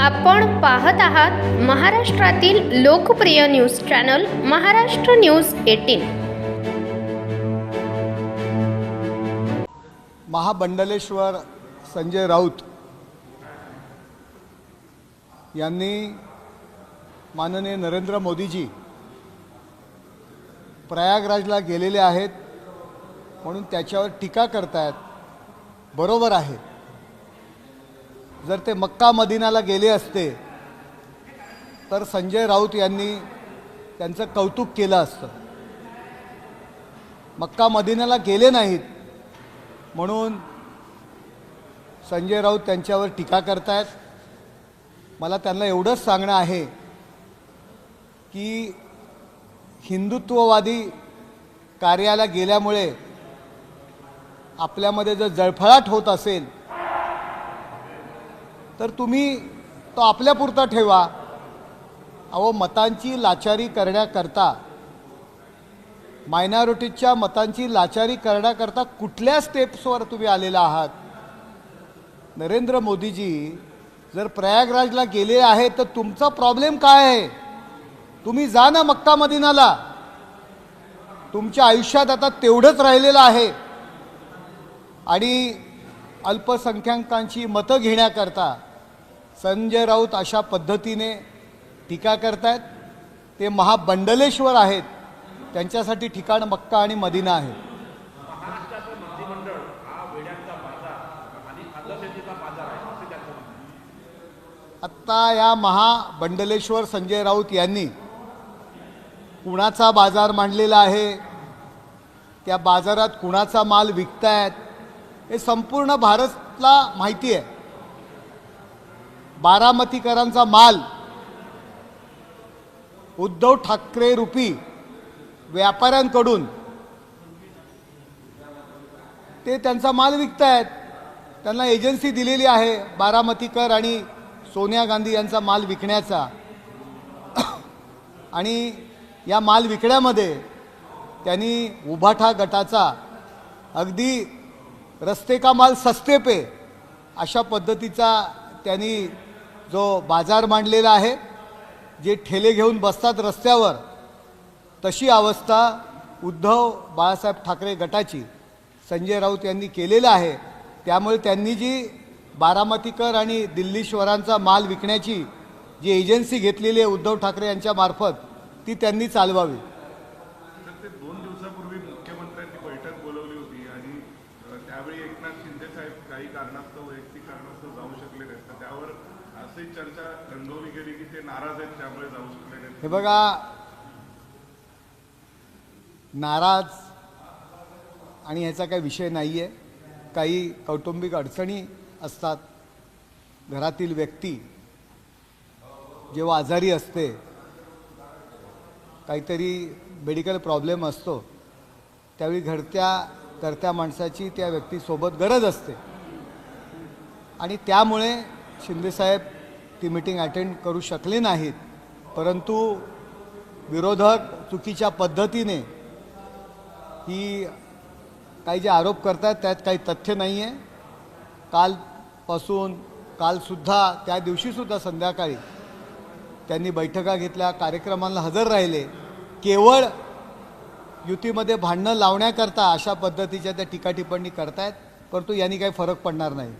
आपण पाहत आहात महाराष्ट्रातील लोकप्रिय news channel Maharashtra news eighteen. महाबंडलेश्वर Sanjay Raut यांनी माननीय नरेंद्र मोदीजी प्रयागराजला गेलेले आहेत म्हणून त्याच्यावर टीका करतायत. बरोबर आहे. जर ते मक्का मदिनाला गेले असते तर संजय राऊत यांनी त्यांचं कौतुक केलं असतं. मक्का मदिनाला गेले नाहीत म्हणून संजय राऊत त्यांच्यावर टीका करतायत. मला त्यांना एवढंच सांगणं आहे की हिंदुत्ववादी कार्याला गेल्यामुळे आपल्यामध्ये जर जळफळाट होत असेल तर तुम्ही तो आपल्यापुरता ठेवा. अहो मतांची लाचारी करण्याकरता मायनॉरिटीच्या मतांची लाचारी करण्याकरता कुठल्या स्टेप्सवर तुम्ही आलेला आहात? नरेंद्र मोदीजी जर प्रयागराजला गेले आहे तर तुमचा प्रॉब्लेम काय आहे? तुम्ही जा ना मक्का मदिनाला तुमच्या आयुष्यात आता तेवढंच राहिलेलं आहे. आणि अल्पसंख्याकांची मतं घेण्याकरता संजय राऊत अशा पद्धतीने टीका करतायत. ते महाबंडलेश्वर आहेत. त्यांच्यासाठी ठिकाण मक्का आणि मदिना आहे. आत्ता या महाबंडलेश्वर संजय राऊत यांनी कुणाचा बाजार मांडलेला आहे? त्या बाजारात कुणाचा माल विकतायत? हे संपूर्ण भारतला माहिती आहे. बारामतीकरांचा माल. उद्धव ठाकरे रूपी व्यापाऱ्यांकडून. ते त्यांचा माल विकतायत. त्यांना एजन्सी दिलेली आहे बारामतीकर आणि सोनिया गांधी यांचा माल विकण्याचा. आणि या माल विकण्यामध्ये त्यांनी उभाठा गटाचा अगदी रस्ते का माल सस्ते पे अशा पद्धतीचा त्यांनी जो बाजार मांडलेला आहे जे ठेले घेऊन बसतात रस्त्यावर तशी अवस्था उद्धव बाळासाहेब ठाकरे गटाची संजय राऊत यांनी केलेलं आहे. त्यामुळे त्यांनी जी बारामतीकर आणि दिल्लीश्वरांचा माल विकण्याची जी एजन्सी घेतलेली आहे उद्धव ठाकरे यांच्या मार्फत ती त्यांनी चालवावी. दोन दिवसापूर्वी मुख्यमंत्र्यांनी बैठक बोलवली होती आणि त्यावेळी एकनाथ शिंदे साहेब काही कारणास्तव वैयक्तिक कारणास्तव जाऊ शकले नाही चर्चा रंगवली गेली की ते नाराज आहेत त्यामुळे जाऊ शकले हे बघा नाराज आणि ह्याचा काही विषय नाही आहे काही कौटुंबिक अडचणी असतात. घरातील व्यक्ती जेव्हा आजारी असते काहीतरी मेडिकल प्रॉब्लेम असतो त्यावेळी घरत्या करत्या माणसाची त्या व्यक्तीसोबत गरज असते. आणि त्यामुळे शिंदेसाहेब ती मिटिंग अटेंड करू शकले नाहीत. परंतु विरोधक चुकीच्या पद्धतीने ही काही जे आरोप करतात त्यात काही तथ्य नाही आहे कालपासून कालसुद्धा त्या दिवशीसुद्धा संध्याकाळी त्यांनी बैठका घेतल्या कार्यक्रमाला हजर राहिले. केवळ युतीमध्ये भांडणं लावण्याकरता अशा पद्धतीच्या त्या टीकाटिप्पणी करतायत परंतु यांनी काही फरक पडणार नाही.